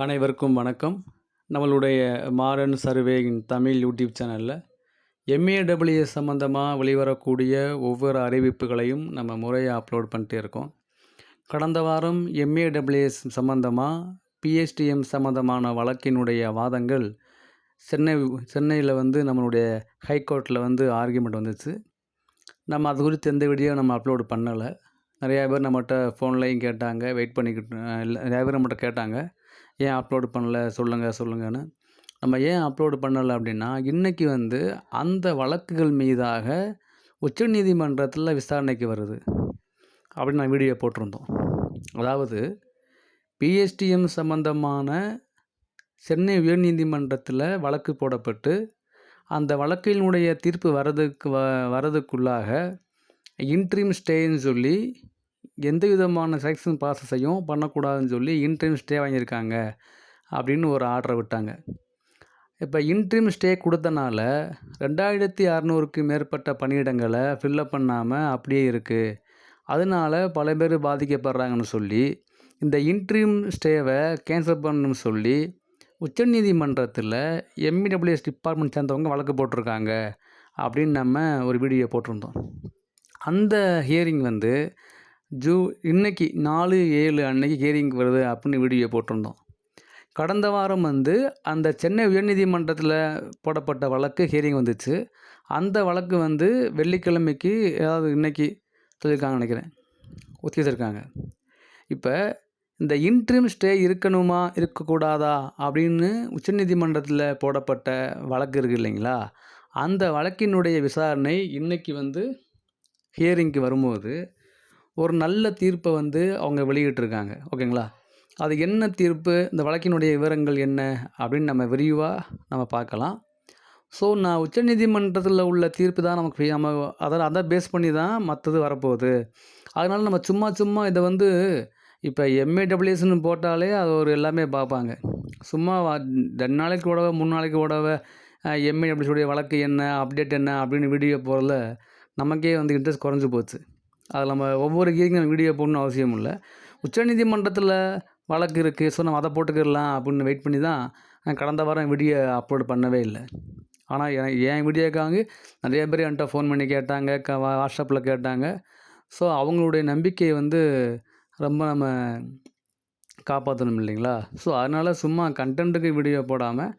அனைவருக்கும் வணக்கம். நம்மளுடைய மாறன் சர்வேயின் தமிழ் யூடியூப் சேனலில் எம்ஏடபிள்யூஎஸ் சம்மந்தமாக வெளிவரக்கூடிய ஒவ்வொரு அறிவிப்புகளையும் நம்ம முறையாக அப்லோட் பண்ணிட்டே இருக்கோம். கடந்த வாரம் எம்ஏடபிள்யூஎஸ் சம்மந்தமாக பிஎஸ்டிஎம் சம்மந்தமான வழக்கினுடைய வாதங்கள் சென்னை சென்னையில் வந்து நம்மளுடைய ஹைகோர்ட்டில் வந்து ஆர்கியூமெண்ட் வந்துச்சு. நம்ம அது குறித்து எந்த வீடியோ நம்ம அப்லோடு பண்ணலை. நிறையா பேர் நம்மகிட்ட ஃபோன்லையும் கேட்டாங்க வெயிட் பண்ணிக்கிட்டு இல்லை நிறையா பேர் நம்மகிட்ட கேட்டாங்க. ஏன் அப்லோடு பண்ணல? சொல்லுங்கள் சொல்லுங்கன்னு. நம்ம ஏன் அப்லோடு பண்ணலை அப்படின்னா இன்றைக்கி வந்து அந்த வழக்குகள் மீதாக உச்சநீதிமன்றத்தில் விசாரணைக்கு வருது. அப்படின்னு நான் வீடியோ போட்டிருந்தோம். அதாவது பிஎஸ்டிஎம் சம்பந்தமான சென்னை உயர்நீதிமன்றத்தில் வழக்கு போடப்பட்டு அந்த வழக்கினுடைய தீர்ப்பு வரதுக்கு வ வரதுக்குள்ளாக இன்ட்ரீம் ஸ்டேன்னு சொல்லி எந்த விதமான செலெக்ஷன் ப்ராசஸையும் பண்ணக்கூடாதுன்னு சொல்லி இன்ட்ரீம் ஸ்டே வாங்கியிருக்காங்க அப்படின்னு ஒரு ஆர்டரை விட்டாங்க. இப்போ இன்ட்ரீம் ஸ்டே கொடுத்தனால ரெண்டாயிரத்தி அறநூறுக்கு மேற்பட்ட பணியிடங்களை ஃபில்லப் பண்ணாமல் அப்படியே இருக்குது அதனால பல பேர் பாதிக்கப்படுறாங்கன்னு சொல்லி இந்த இன்ட்ரீம் ஸ்டேவை கேன்சல் பண்ணணும்னு சொல்லி உச்சநீதிமன்றத்தில் எம்இடபிள்யூஎஸ் டிபார்ட்மெண்ட் சேர்ந்தவங்க வழக்கு போட்டிருக்காங்க அப்படின்னு நம்ம ஒரு வீடியோ போட்டிருந்தோம். அந்த ஹியரிங் வந்து ஜூ இன்னைக்கு நாலு ஏழு அன்னைக்கு ஹியரிங் வருது அப்படின்னு வீடியோ போட்டிருந்தோம். கடந்த வாரம் வந்து அந்த சென்னை உயர்நீதிமன்றத்தில் போடப்பட்ட வழக்கு ஹியரிங் வந்துச்சு. அந்த வழக்கு வந்து வெள்ளிக்கிழமைக்கு ஏதாவது இன்றைக்கி சொல்லியிருக்காங்க நினைக்கிறேன். ஒத்திச்சிருக்காங்க இப்போ இந்த இன்ட்ரீம் ஸ்டே இருக்கணுமா இருக்கக்கூடாதா அப்படின்னு உச்சநீதிமன்றத்தில் போடப்பட்ட வழக்கு இருக்குது இல்லைங்களா? அந்த வழக்கினுடைய விசாரணை இன்றைக்கி வந்து ஹியரிங்க்கு வரும்போது ஒரு நல்ல தீர்ப்பை வந்து அவங்க வெளியிட்டிருக்காங்க. ஓகேங்களா? அது என்ன தீர்ப்பு? இந்த வழக்கினுடைய விவரங்கள் என்ன? அப்படின்னு நம்ம விரிவாக நம்ம பார்க்கலாம். ஸோ நான் உச்சநீதிமன்றத்தில் உள்ள தீர்ப்பு தான் நமக்கு நம்ம அதை அதை பேஸ் பண்ணி தான் மற்றது வரப்போகுது. அதனால் நம்ம சும்மா சும்மா இதை வந்து இப்போ எம்ஏடபிள்யூஎஸ்னு போட்டாலே அது ஒரு எல்லாமே பார்ப்பாங்க. சும்மா ரெண்டு நாளைக்கு கூடவே மூணு நாளைக்கு கூடவே எம்ஏடபிள்யூஸுடைய வழக்கு என்ன அப்டேட் என்ன அப்படின்னு வீடியோ போகிறதில் நமக்கே வந்து இன்ட்ரெஸ்ட் குறைஞ்சி போச்சு. அதில் நம்ம ஒவ்வொரு கீரிக்கும் வீடியோ போடணும்னு அவசியம் இல்லை. உச்சநீதிமன்றத்தில் வழக்கு இருக்குது ஸோ நம்ம அதை போட்டுக்கிடலாம் அப்படின்னு வெயிட் பண்ணி தான் நான் கடந்த வாரம் வீடியோ அப்லோட் பண்ணவே இல்லை. ஆனால் எனக்கு என் வீடியோக்காக நிறைய பேர் என்கிட்ட ஃபோன் பண்ணி கேட்டாங்க. க வாட்ஸ்அப்பில் கேட்டாங்க. ஸோ அவங்களுடைய நம்பிக்கையை வந்து ரொம்ப நம்ம காப்பாற்றணும் இல்லைங்களா? ஸோ அதனால் சும்மா கண்டென்ட்டுக்கு வீடியோ போடாமல்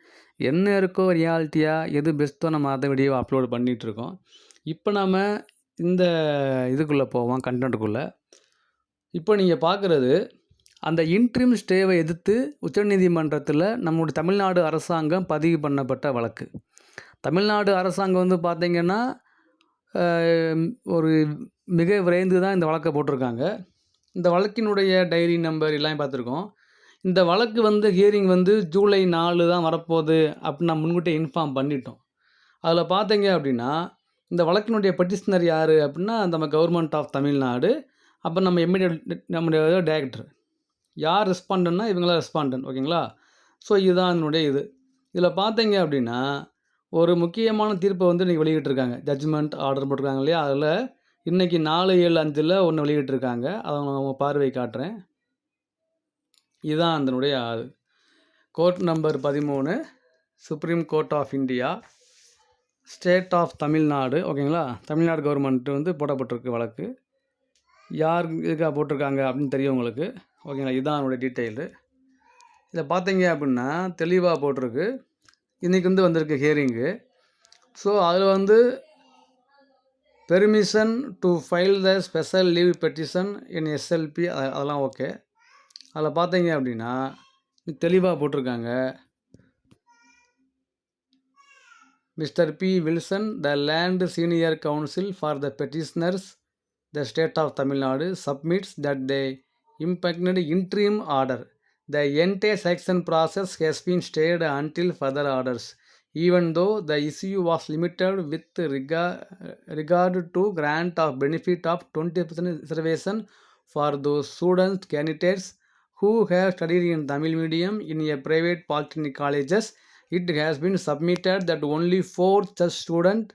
என்ன இருக்கோ ரியாலிட்டியாக எது பெஸ்ட்டோ நம்ம அதை வீடியோ அப்லோட் பண்ணிகிட்ருக்கோம் இப்போ நம்ம இந்த இதுக்குள்ளே போவோம் கண்டென்ட்டுக்குள்ளே இப்போ நீங்கள் பார்க்குறது அந்த இன்ட்ரீம் ஸ்டேவை எதிர்த்து உச்சநீதிமன்றத்தில் நம்முடைய தமிழ்நாடு அரசாங்கம் பதிவு பண்ணப்பட்ட வழக்கு. தமிழ்நாடு அரசாங்கம் வந்து பார்த்திங்கன்னா ஒரு மிக விரைந்து தான் இந்த வழக்கை போட்டிருக்காங்க. இந்த வழக்கினுடைய டைரி நம்பர் எல்லாம் பார்த்துருக்கோம் இந்த வழக்கு வந்து ஹியரிங் வந்து ஜூலை நாலு தான் வரப்போகுது அப்படின்னு நான் முன்கூட்டியே இன்ஃபார்ம் பண்ணிட்டோம். அதில் பார்த்தீங்க அப்படின்னா இந்த வழக்கினுடைய பெட்டிஷனர் யார் அப்படின்னா நம்ம கவர்மெண்ட் ஆஃப் தமிழ்நாடு. அப்போ நம்ம எம்இடியட் நம்முடைய டேரக்டர் யார் ரெஸ்பாண்டன்னா இவங்களாம் ரெஸ்பாண்டன் ஓகேங்களா? ஸோ இதுதான் அதனுடைய இது. இதில் பார்த்தீங்க அப்படின்னா ஒரு முக்கியமான தீர்ப்பை வந்து இன்றைக்கி வெளியிட்டிருக்காங்க. ஜட்ஜ்மெண்ட் ஆர்டர் போட்டிருக்காங்க இல்லையா? அதில் இன்றைக்கி நாலு ஏழு அஞ்சில் ஒன்று வெளியிட்டிருக்காங்க. அதை அவங்க பார்வை காட்டுறேன். இதுதான் அதனுடைய அது கோர்ட் நம்பர் பதிமூணு supreme court of India state of Tamil Nadu ஓகேங்களா? தமிழ்நாடு கவர்மெண்ட் வந்து போடப்பட்டிருக்கு வழக்கு. யார் இதுக்காக போட்டிருக்காங்க அப்படின்னு தெரியும் உங்களுக்கு. ஓகேங்களா? இதுதான் என்னுடைய டீட்டெயிலு இதை பார்த்தீங்க அப்படின்னா தெளிவாக போட்டிருக்கு. இன்றைக்கி வந்து வந்திருக்கு ஹியரிங்கு ஸோ அதில் வந்து permission to file the special leave petition in SLP அதெல்லாம் ஓகே அதில் பார்த்தீங்க அப்படின்னா தெளிவாக போட்டிருக்காங்க. Mr. P. Wilson, the Land Senior Counsel for the Petitioners, the State of Tamil Nadu, submits that they impugned interim order. The entire section process has been stayed until further orders, even though the issue was limited with regard to grant of benefit of 20% reservation for those students candidates who have studied in Tamil medium in a private polytechnic colleges It has been submitted that only four such students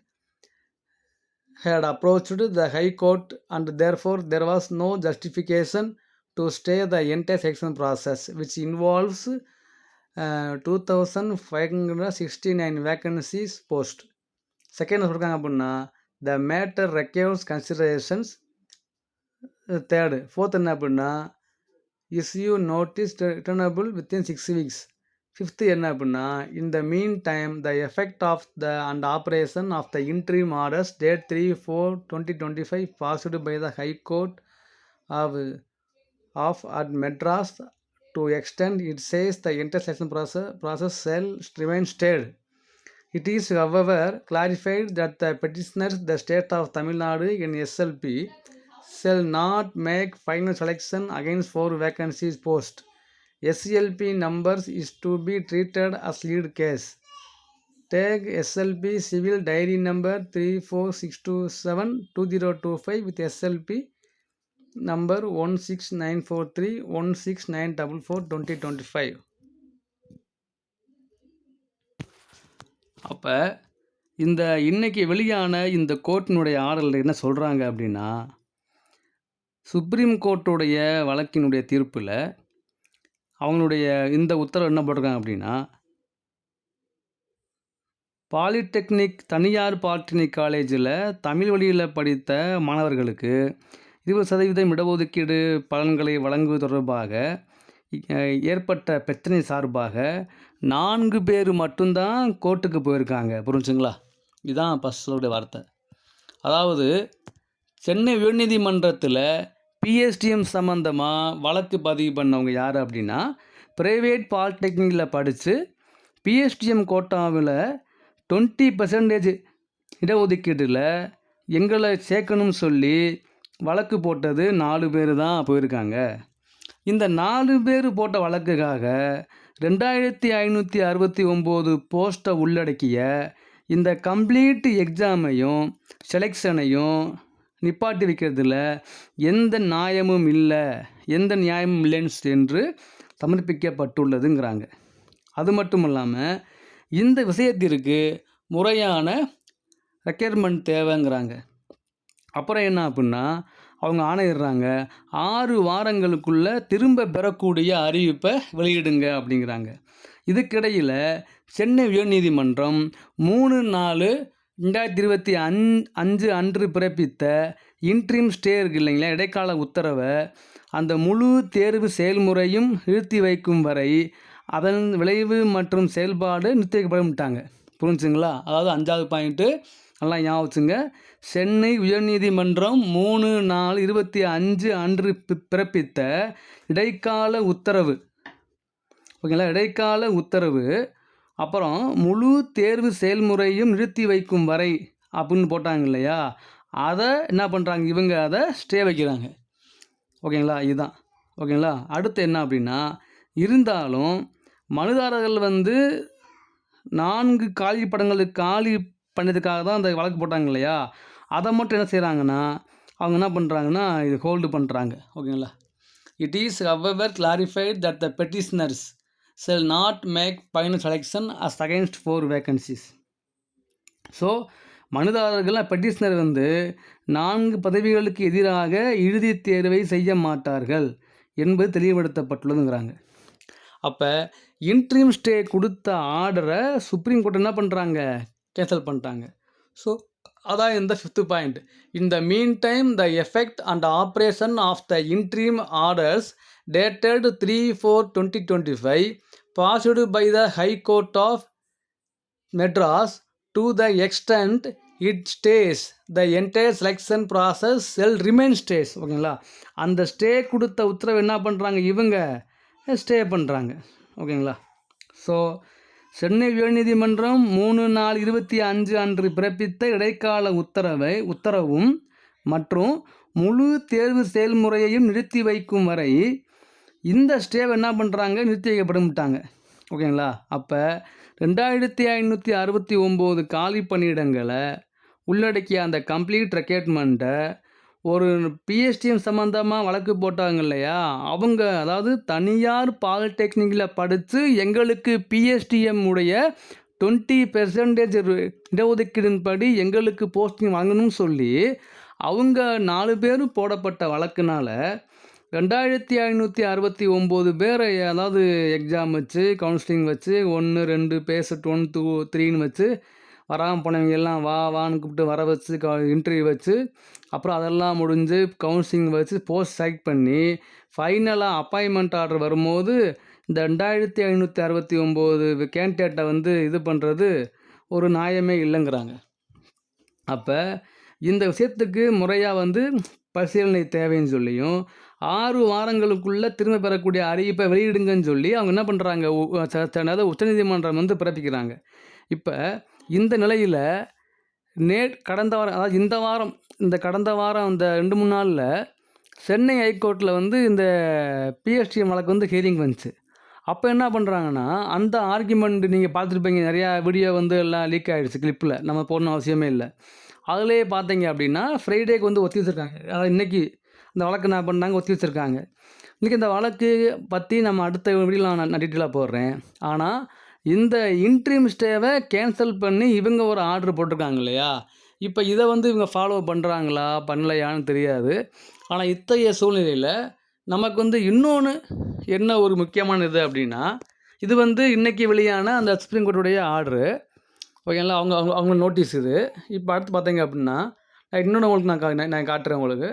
had approached the High Court and therefore there was no justification to stay the entire selection process which involves two thousand five hundred sixty nine vacancies post second சொல்லிருக்காங்க அப்படின்னா the matter requires considerations third fourth என்ன அப்படின்னா issue notice returnable within six weeks fifth என்ன அப்படின்னா in the mean time the effect of the and operation of the interim orders date three four twenty twenty five passed by the high court of of at Madras to extend it chase the intersection process process shall remain stayed it is, however, clarified that the petitioners the state of Tamil Nadu in SLP shall not make final selection against four vacancies post. SLP numbers is to be treated as lead case. Take SLP civil diary number 346272025 with SLP number 16943 16944 2025. அப்போ இந்த இன்னைக்கு வெளியான இந்த கோர்ட்டினுடைய ஆர்டரில் என்ன சொல்கிறாங்க அப்படின்னா supreme கோர்ட்டுடைய வழக்கினுடைய தீர்ப்பில் அவங்களுடைய இந்த உத்தரவு என்ன போட்டிருக்காங்க அப்படின்னா பாலிடெக்னிக் தனியார் பாலிடெக்னிக் காலேஜில் தமிழ் வழியில் படித்த மாணவர்களுக்கு இருபது சதவீதம் இடஒதுக்கீடு பலன்களை வழங்குவது தொடர்பாக ஏற்பட்ட பிரச்சனை சார்பாக நான்கு பேர் மட்டும்தான் கோர்ட்டுக்கு போயிருக்காங்க. புரிஞ்சுங்களா? இதுதான் ஃபஸ்ட் வார்த்தை. அதாவது சென்னை உயர்நீதிமன்றத்தில் பிஎஸ்டிஎம் சம்மந்தமாக வழக்கு பதிவு பண்ணவங்க யார் அப்படின்னா ப்ரைவேட் பாலிடெக்னிக்கில் படித்து பிஎஸ்டிஎம் கோட்டாவில் டுவெண்ட்டி பர்சன்டேஜ் இடஒதுக்கீட்டில் எங்களை சேர்க்கணும்னு சொல்லி வழக்கு போட்டது நாலு பேர் தான் போயிருக்காங்க. இந்த நாலு பேர் போட்ட வழக்குக்காக ரெண்டாயிரத்தி ஐநூற்றி அறுபத்தி ஒம்பது போஸ்ட்டை உள்ளடக்கிய இந்த கம்ப்ளீட் எக்ஸாமையும் செலெக்ஷனையும் நிப்பாட்டி வைக்கிறதுல எந்த நியாயமும் இல்லை எந்த நியாயமும் இல்லைன்னு என்று சமர்ப்பிக்கப்பட்டுள்ளதுங்கிறாங்க. அது மட்டும் இல்லாமல் இந்த விஷயத்திற்கு முறையான ரெக்யர்மெண்ட் தேவைங்கிறாங்க. அப்புறம் என்ன அப்படின்னா அவங்க ஆணையிடுறாங்க ஆறு வாரங்களுக்குள்ள திரும்ப பெறக்கூடிய அறிவிப்பை வெளியிடுங்க அப்படிங்கிறாங்க. இதுக்கிடையில் சென்னை உயர்நீதிமன்றம் மூணு நாலு ரெண்டாயிரத்தி இருபத்தி அஞ் அஞ்சு அன்று பிறப்பித்த இன்ட்ரீம் ஸ்டே இருக்கு இல்லைங்களா இடைக்கால உத்தரவை அந்த முழு தேர்வு செயல்முறையும் நிறுத்தி வைக்கும் வரை அதன் விளைவு மற்றும் செயல்பாடு நிறுத்தி வைக்கப்படவிட்டாங்க புரிஞ்சுங்களா அதாவது அஞ்சாவது பாயிண்ட்டு நல்லா ஞாபகம் வச்சுங்க. சென்னை உயர்நீதிமன்றம் மூணு நாலு இருபத்தி அஞ்சு அன்று பிறப்பித்த இடைக்கால உத்தரவு. ஓகேங்களா? இடைக்கால உத்தரவு அப்புறம் முழு தேர்வு செயல்முறையும் நிறுத்தி வைக்கும் வரை அப்படின்னு போட்டாங்க இல்லையா? அதை என்ன பண்ணுறாங்க இவங்க அதை ஸ்டே வைக்கிறாங்க. ஓகேங்களா? இதுதான். ஓகேங்களா? அடுத்து என்ன அப்படின்னா இருந்தாலும் மனுதாரர்கள் வந்து நான்கு காலி படங்களுக்கு காலி பண்ணதுக்காக தான் அந்த வழக்கு போட்டாங்க இல்லையா? அதை மட்டும் என்ன செய்கிறாங்கன்னா அவங்க என்ன பண்ணுறாங்கன்னா இது ஹோல்டு பண்ணுறாங்க ஓகேங்களா? It is however clarified that the petitioners shall not make final selection as against four vacancies so மனுதாரர்கள் petitioner வந்து நான்கு பதவிகளுக்கு எதிராக இறுதி தேர்வை செய்ய மாட்டார்கள் என்பது தெளிவுபடுத்தப்பட்டுள்ளதுங்கிறாங்க. அப்போ இன்ட்ரீம் ஸ்டே கொடுத்த ஆர்டரை சுப்ரீம் கோர்ட் என்ன பண்ணுறாங்க கேன்சல் பண்ணிட்டாங்க. ஸோ அதான் இந்த fifth point in the mean time the effect and operation of the interim orders dated three four twenty twenty five passed by the high court of Madras to the extent it stays the entire selection process shall remain stayed ஓகேங்களா அந்த stay கொடுத்த உத்தரவு என்ன பண்ணுறாங்க இவங்க? Stay பண்ணுறாங்க ஓகேங்களா so Chennai உயர்நீதிமன்றம் மூணு நாலு இருபத்தி அஞ்சு அன்று பிறப்பித்த இடைக்கால உத்தரவை உத்தரவும் மற்றும் முழு தேர்வு செயல்முறையையும் நிறுத்தி வைக்கும் வரை இந்த ஸ்டேவை என்ன பண்ணுறாங்க நிறுத்தி வைக்கப்படமாட்டாங்க ஓகேங்களா? அப்போ ரெண்டாயிரத்தி ஐநூற்றி அறுபத்தி ஒம்பது காலி பணியிடங்களை உள்ளடக்கிய அந்த கம்ப்ளீட் ரெக்கேட்மெண்ட்டை ஒரு பிஎஸ்டிஎம் சம்மந்தமாக வழக்கு போட்டாங்க இல்லையா? அவங்க அதாவது தனியார் பாலிடெக்னிக்கில் படித்து எங்களுக்கு பிஎஸ்டிஎம் உடைய டுவெண்ட்டி பெர்சன்டேஜ் இடஒதுக்கீடின்படி எங்களுக்கு போஸ்டிங் வாங்கணும்னு சொல்லி அவங்க நாலு பேரும் போடப்பட்ட வழக்குனால ரெண்டாயிரத்தி ஐநூற்றி அறுபத்தி ஒம்பது பேரை அதாவது எக்ஸாம் வச்சு கவுன்சிலிங் வச்சு ஒன்று ரெண்டு பேசட் ஒன் டூ த்ரீன்னு வச்சு வராமல் போனவங்க எல்லாம் வா வான்னு கூப்பிட்டு வர வச்சு க இன்டர்வியூ வச்சு அப்புறம் அதெல்லாம் முடிஞ்சு கவுன்சிலிங் வச்சு போஸ்ட் செலக்ட் பண்ணி ஃபைனலாக அப்பாயின்மெண்ட் ஆர்டர் வரும்போது இந்த ரெண்டாயிரத்தி ஐநூற்றி அறுபத்தி ஒம்பது கேண்டிடேட்டை வந்து இது பண்ணுறது ஒரு நியாயமே இல்லைங்கிறாங்க. அப்போ இந்த விஷயத்துக்கு முறையாக வந்து பரிசீலனை தேவைன்னு சொல்லியும் ஆறு வாரங்களுக்குள்ளே திரும்ப பெறக்கூடிய அறிவிப்பை வெளியிடுங்கன்னு சொல்லி அவங்க என்ன பண்ணுறாங்க அதாவது உச்சநீதிமன்றம் வந்து பிறப்பிக்கிறாங்க. இப்போ இந்த நிலையில் நே கடந்த வாரம் அதாவது இந்த வாரம் இந்த கடந்த வாரம் இந்த ரெண்டு மூணு நாளில் சென்னை ஹைகோர்ட்டில் வந்து இந்த பிஎஸ்டி வழக்கு வந்து ஹியரிங் வந்துச்சு. அப்போ என்ன பண்ணுறாங்கன்னா அந்த ஆர்குமெண்ட் நீங்கள் பார்த்துருப்பீங்க நிறையா வீடியோ வந்து எல்லாம் லீக் ஆகிடுச்சு கிளிப்பில் நம்ம போடணும் அவசியமே இல்லை. அதிலே பார்த்தீங்க அப்படின்னா ஃப்ரைடேக்கு வந்து ஒத்தி வச்சுருக்காங்க அதாவது இன்றைக்கி அந்த வழக்கு நான் பண்ணாங்க ஒத்தி வச்சுருக்காங்க. இன்றைக்கி இந்த வழக்கு பற்றி நம்ம அடுத்த வீடியோவில் நான் நான் டீட்டெயிலாக போடுறேன். ஆனால் இந்த இன்ட்ரீம் ஸ்டேவை கேன்சல் பண்ணி இவங்க ஒரு ஆர்டர் போட்டிருக்காங்க இல்லையா? இப்போ இதை வந்து இவங்க ஃபாலோ பண்ணுறாங்களா பண்ணலையான்னு தெரியாது. ஆனால் இத்தகைய சூழ்நிலையில் நமக்கு வந்து இன்னொன்று என்ன ஒரு முக்கியமான இது அப்படின்னா இது வந்து இன்றைக்கி வெளியான அந்த சுப்ரீம் கோர்ட்டுடைய ஆர்டரு ஓகேங்களா அவங்க அவங்க அவங்க நோட்டீஸ் இது. இப்போ அடுத்து பார்த்தீங்க அப்படின்னா நான் இன்னொன்று உங்களுக்கு நான் கா நான் நான் காட்டுறேன் உங்களுக்கு.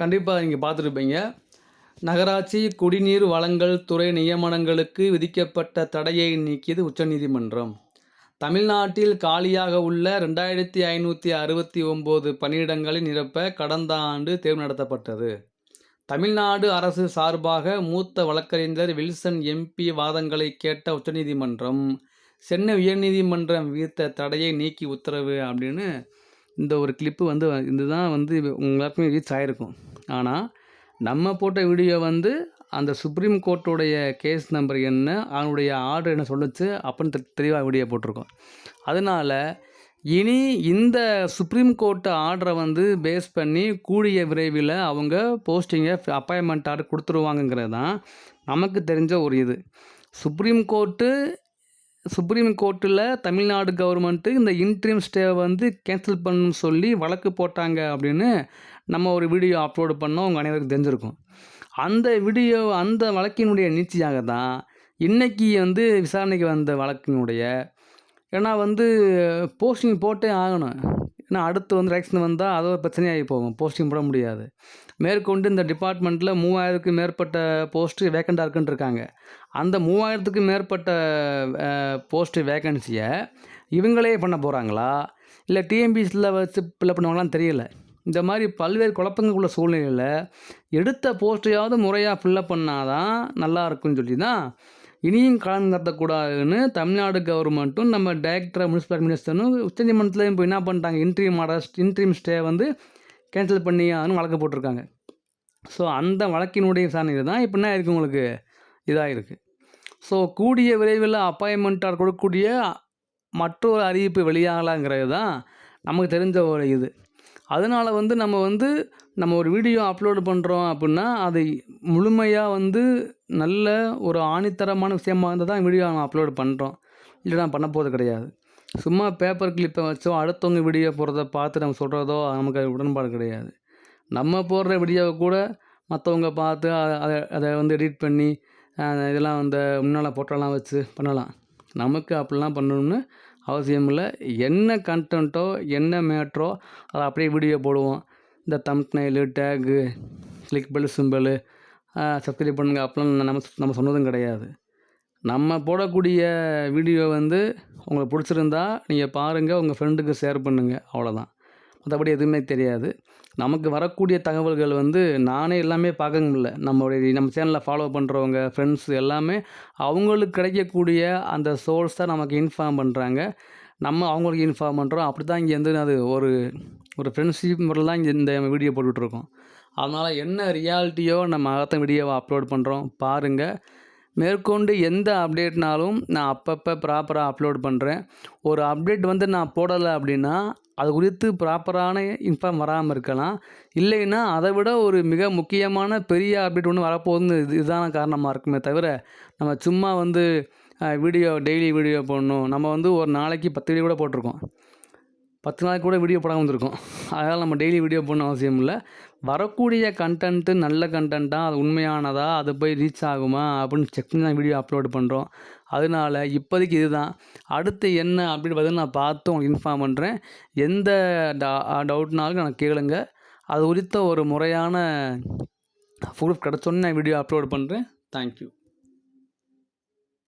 கண்டிப்பாக நீங்கள் பார்த்துருப்பீங்க. நகராட்சி குடிநீர் வழங்கல் துறை நியமனங்களுக்கு விதிக்கப்பட்ட தடையை நீக்கியது உச்சநீதிமன்றம். தமிழ்நாட்டில் காலியாக உள்ள ரெண்டாயிரத்தி ஐநூற்றி அறுபத்தி ஒம்பது பணியிடங்களை நிரப்ப கடந்த ஆண்டு தேர்வு நடத்தப்பட்டது. தமிழ்நாடு அரசு சார்பாக மூத்த வழக்கறிஞர் வில்சன் எம்பி வாதங்களை கேட்ட உச்சநீதிமன்றம் சென்னை உயர்நீதிமன்றம் விதித்த தடையை நீக்கி உத்தரவு அப்படின்னு இந்த ஒரு கிளிப்பு வந்து இதுதான் வந்து உங்களுக்குமே ரீச் ஆகிருக்கும் ஆனால் நம்ம போட்ட வீடியோ வந்து அந்த சுப்ரீம் கோர்ட்டுடைய கேஸ் நம்பர் என்ன அவனுடைய ஆர்டர் என்ன சொல்லுச்சு அப்படின்னு தெ தெளிவாக வீடியோ போட்டிருக்கோம். அதனால் இனி இந்த சுப்ரீம் கோர்ட்டு ஆர்டரை வந்து பேஸ் பண்ணி கூடிய விரைவில் அவங்க போஸ்டிங்கை அப்பாயின்மெண்ட் ஆர்டர் கொடுத்துருவாங்கங்கிறது தான் நமக்கு தெரிஞ்ச ஒரு இது. சுப்ரீம் கோர்ட்டு சுப்ரீம் கோர்ட்டில் தமிழ்நாடு கவர்மெண்ட்டு இந்த இன்ட்ரீம் ஸ்டேவை வந்து கேன்சல் பண்ணணும்னு சொல்லி வழக்கு போட்டாங்க அப்படின்னு நம்ம ஒரு வீடியோ அப்லோடு பண்ணோம். உங்கள் அனைவருக்கும் தெரிஞ்சிருக்கும். அந்த வீடியோ அந்த வழக்கினுடைய நீட்சியாக தான் இன்றைக்கி வந்து விசாரணைக்கு வந்த வழக்கினுடைய ஏன்னா வந்து போஸ்டிங் போட்டே ஆகணும். ஏன்னா அடுத்து வந்து எலெக்ஷன் வந்தால் அது ஒரு பிரச்சனையாகி போகும். போஸ்டிங் போட முடியாது. மேற்கொண்டு இந்த டிபார்ட்மெண்ட்டில் மூவாயிரத்துக்கு மேற்பட்ட போஸ்ட்டு வேக்கண்டாக இருக்குன்னு இருக்காங்க. அந்த மூவாயிரத்துக்கு மேற்பட்ட போஸ்ட்டு வேக்கன்சியை இவங்களே பண்ண போகிறாங்களா இல்லை டிஎம்பிஎஸ்சியில் வச்சு ஃபில்அப் பண்ணுவாங்களான்னு தெரியல. இந்த மாதிரி பல்வேறு குழப்பங்களுக்குள்ள சூழ்நிலையில் எடுத்த போஸ்ட்டையாவது முறையாக ஃபில்லப் பண்ணால் தான் நல்லா இருக்குன்னு சொல்லி தான் இனியும் கலந்து நடத்தக்கூடாதுன்னு தமிழ்நாடு கவர்மெண்ட்டும் நம்ம டைரக்டர் முனிசிபல் மினிஸ்டரும் உச்சநீதிமன்றத்தில் இப்போ என்ன பண்ணிட்டாங்க? இன்ட்ரீம் அரெஸ்ட் இன்ட்ரீம் ஸ்டே வந்து கேன்சல் பண்ணி அதுன்னு வழக்கு போட்டிருக்காங்க. ஸோ அந்த வழக்கினுடைய விசாரணையில் தான் இப்போ என்ன இருக்குது உங்களுக்கு? இதாக இருக்குது ஸோ கூடிய விரைவில் அப்பாயின்மெண்ட்டாக கொடுக்கக்கூடிய மற்றொரு அறிவிப்பு வெளியாகலாங்கிறது தான் நமக்கு தெரிஞ்ச ஒரு இது. அதனால் வந்து நம்ம வந்து நம்ம ஒரு வீடியோ அப்லோடு பண்ணுறோம் அப்படின்னா அதை முழுமையாக வந்து நல்ல ஒரு ஆணித்தரமான விஷயமாக இருந்தால் தான் வீடியோ நம்ம அப்லோடு பண்ணுறோம் இல்லைனா பண்ண போகிறது கிடையாது. சும்மா பேப்பர் கிளிப்பை வச்சோ அடுத்தவங்க வீடியோ போகிறத பார்த்து நம்ம சொல்கிறதோ நமக்கு அது உடன்பாடு கிடையாது. நம்ம போடுற வீடியோவை கூட மற்றவங்க பார்த்து அதை அதை வந்து எடிட் பண்ணி இதெல்லாம் அந்த முன்னால் போட்டோலாம் வச்சு பண்ணலாம். நமக்கு அப்படிலாம் பண்ணணும்னு அவசியம் இல்லை என்ன கண்டென்ட்டோ என்ன மேட்ரோ அதை அப்படியே வீடியோ போடுவோம். இந்த thumbnail tag click bell symbol subscribe பண்ணுங்கள் அப்படிலாம் நம்ம நம்ம சொன்னதும் கிடையாது. நம்ம போடக்கூடிய வீடியோ வந்து உங்களுக்கு பிடிச்சிருந்தா நீங்கள் பாருங்கள் உங்கள் ஃப்ரெண்டுக்கு ஷேர் பண்ணுங்கள் அவ்வளோதான் மற்றபடி எதுவுமே தெரியாது. நமக்கு வரக்கூடிய தகவல்கள் வந்து நானே எல்லாமே பார்க்க முடியல நம்மளுடைய நம்ம சேனலில் ஃபாலோ பண்ணுறவங்க ஃப்ரெண்ட்ஸ் எல்லாமே அவங்களுக்கு கிடைக்கக்கூடிய அந்த சோர்ஸை நமக்கு இன்ஃபார்ம் பண்ணுறாங்க நம்ம அவங்களுக்கு இன்ஃபார்ம் பண்ணுறோம் அப்படி தான் இங்கே வந்து அது ஒரு ஒரு ஃப்ரெண்ட்ஷிப் முறையில் தான் இங்கே இந்த வீடியோ போட்டுட்ருக்கோம். அதனால் என்ன ரியாலிட்டியோ நம்ம அகத்த வீடியோவை அப்லோட் பண்ணுறோம் பாருங்கள் மேற்கொண்டு எந்த அப்டேட்னாலும் நான் அப்பப்போ ப்ராப்பராக அப்லோட் பண்ணுறேன் ஒரு அப்டேட் வந்து நான் போடலை அப்படின்னா அது குறித்து ப்ராப்பரான இன்ஃபார்ம் வராமல் இருக்கலாம். இல்லைன்னா அதை விட ஒரு மிக முக்கியமான பெரிய அப்டேட் ஒன்று வரப்போகுதுன்னு இது இதுதான காரணமாக இருக்குமே தவிர நம்ம சும்மா வந்து வீடியோ டெய்லி வீடியோ போடணும். நம்ம வந்து ஒரு நாளைக்கு பத்து வீடியோ கூட போட்டிருக்கோம். பத்து நாளைக்கு கூட வீடியோ போடாமல் வந்திருக்கும் அதனால் நம்ம டெய்லி வீடியோ போடணும் அவசியம் இல்லை. வரக்கூடிய கண்டென்ட்டு நல்ல கண்டென்ட்டாக அது உண்மையானதா அது போய் ரீச் ஆகுமா அப்படின்னு செக் பண்ணி தான் வீடியோ அப்லோட் பண்ணுறோம் அதனால இப்போதைக்கு இதுதான். அடுத்து என்ன அப்படின்னு பார்த்து நான் பார்த்து உங்களுக்கு இன்ஃபார்ம் பண்ணுறேன் எந்த டவுட்னாலும் எனக்கு கேளுங்க. அது குறித்த ஒரு முறையான ப்ரூஃப் கிடச்சோன்னே நான் வீடியோ அப்லோட் பண்ணுறேன் தேங்க்யூ